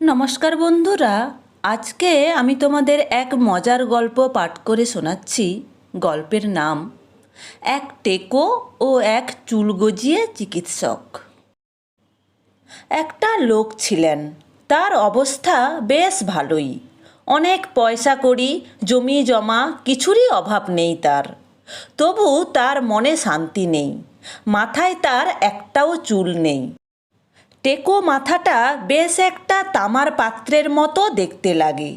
নমস্কার বন্ধুরা, আজকে আমি তোমাদের এক মজার গল্প পাঠ করে শোনাচ্ছি, গল্পের নাম, এক টেকো ও এক চুল গজিয়ে চিকিৎসক। একটা লোক ছিলেন, তার অবস্থা বেশ ভালোই। অনেক পয়সা করি জমি জমা, কিছুরই অভাব নেই তার। তবু তার মনে শান্তি নেই, মাথায় তার একটাও চুল নেই। টেকো মাথাটা বেশ একটা তামার পাত্রের মতো দেখতে লাগে।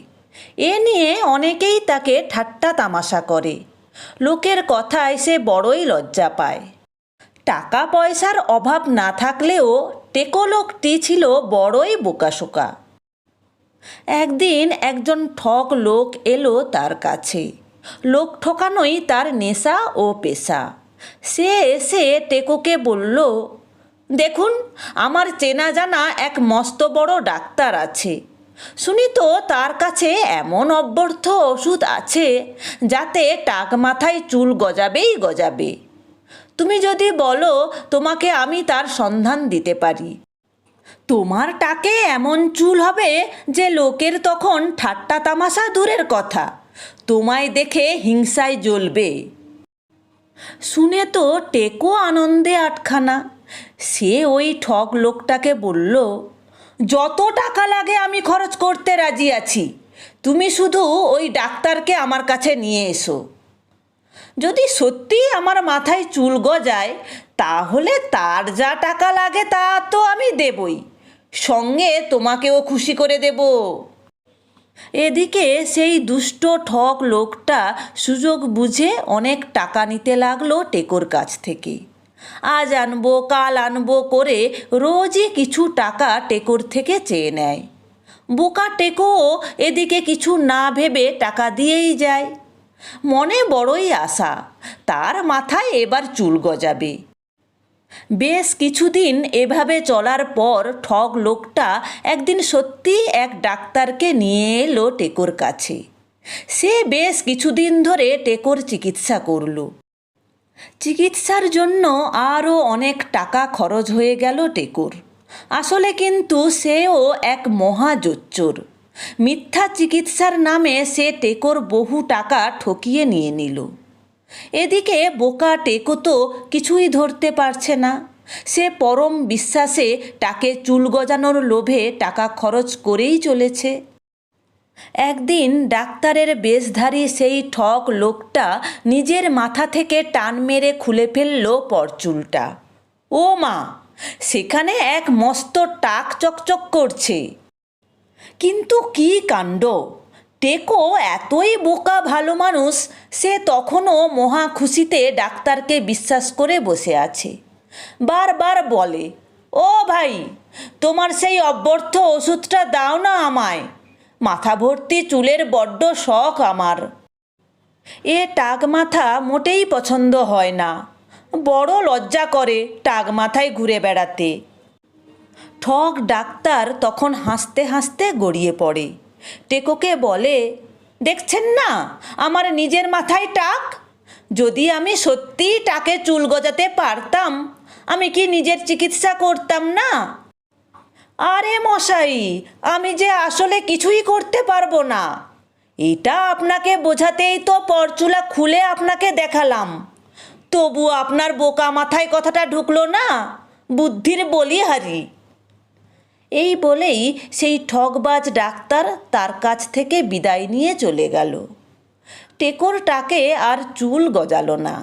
এ নিয়ে অনেকেই তাকে ঠাট্টা তামাশা করে। লোকের কথায় সে বড়ই লজ্জা পায়। টাকা পয়সার অভাব না থাকলেও টেকো লোকটি ছিল বড়ই বোকাশোকা। একদিন একজন ঠক লোক এলো তার কাছে। লোক ঠকানোই তার নেশা ও পেশা। সে এসে টেকোকে বলল দেখুন, আমার চেনা জানা এক মস্ত বড় ডাক্তার আছে। শুনি তো, তার কাছে এমন অব্যর্থ ওষুধ আছে, যাতে টাক মাথায় চুল গজাবেই গজাবে। তুমি যদি বলো, তোমাকে আমি তার সন্ধান দিতে পারি। তোমার টাকে এমন চুল হবে যে লোকের তখন ঠাট্টা তামাশা দূরের কথা। তোমায় দেখে হিংসায় জ্বলবে। শুনে তো টেকো আনন্দে আটখানা। সে ওই ঠক লোকটাকে বলল, যত টাকা লাগে আমি খরচ করতে রাজি আছি। তুমি শুধু ওই ডাক্তারকে আমার কাছে নিয়ে এসো। যদি সত্যি আমার মাথায় চুল গজায়, তাহলে তার যা টাকা লাগে তা তো আমি দেবই। সঙ্গে তোমাকেও খুশি করে দেব। এদিকে সেই দুষ্ট ঠক লোকটা সুযোগ বুঝে অনেক টাকা নিতে লাগল টেকোর কাছ থেকে। আজ আনব, কাল আনব করে রোজই কিছু টাকা টেকোর থেকে চেয়ে নেয়। বোকা টেকোও এদিকে কিছু না ভেবে টাকা দিয়েই যায়। মনে বড়ই আশা, তার মাথায় এবার চুল গজাবে। বেশ কিছুদিন এভাবে চলার পর ঠগ লোকটা একদিন সত্যি এক ডাক্তারকে নিয়ে এলো টেকোর কাছে। সে বেশ কিছুদিন ধরে টেকোর চিকিৎসা করল। চিকিৎসার জন্য আরও অনেক টাকা খরচ হয়ে গেল টেকোর। আসলে কিন্তু সেও এক মহা জোচ্চোর। মিথ্যা চিকিৎসার নামে সে টেকোর বহু টাকা ঠকিয়ে নিয়ে নিল। এদিকে বোকা টেকো তো কিছুই ধরতে পারছে না। সে পরম বিশ্বাসে তাকে চুল গজানোর লোভে টাকা খরচ করেই চলেছে। একদিন ডাক্তারের বেশধারী সেই ঠক লোকটা নিজের মাথা থেকে টান মেরে খুলে ফেলল পরচুলটা। ও মা, সেখানে এক মস্ত টাক চকচক করছে। কিন্তু কি কাণ্ড? টেকো এতই বোকা ভালো মানুষ, সে তখনও মহা খুশিতে ডাক্তারকে বিশ্বাস করে বসে আছে। বারবার বলে, ও ভাই, তোমার সেই অব্যর্থ ওষুধটা দাও না আমায়। মাথা ভর্তি চুলের বড্ড শখ আমার। এ টাক মাথা মোটেই পছন্দ হয় না। বড় লজ্জা করে টাক মাথায় ঘুরে বেড়াতে। ঠক ডাক্তার তখন হাসতে হাসতে গড়িয়ে পড়ে। টেকোকে বলে, দেখছেন না, আমার নিজের মাথায় টাক? যদি আমি সত্যিই টাকে চুল গজাতে পারতাম, আমি কি নিজের চিকিৎসা করতাম না? আরে মশাই, আমি যে আসলে কিছুই করতে পারব না। এটা আপনাকে বোঝাতেই তো পরচুলা খুলে আপনাকে দেখালাম। তবু আপনার বোকা মাথায় কথাটা ঢুকলো না? বুদ্ধির বলিহারি এই বলেই সেই ঠগবাজ ডাক্তার তার কাছ থেকে বিদায় নিয়ে চলে গেল। টেকোর টাকে আর চুল গজালো না।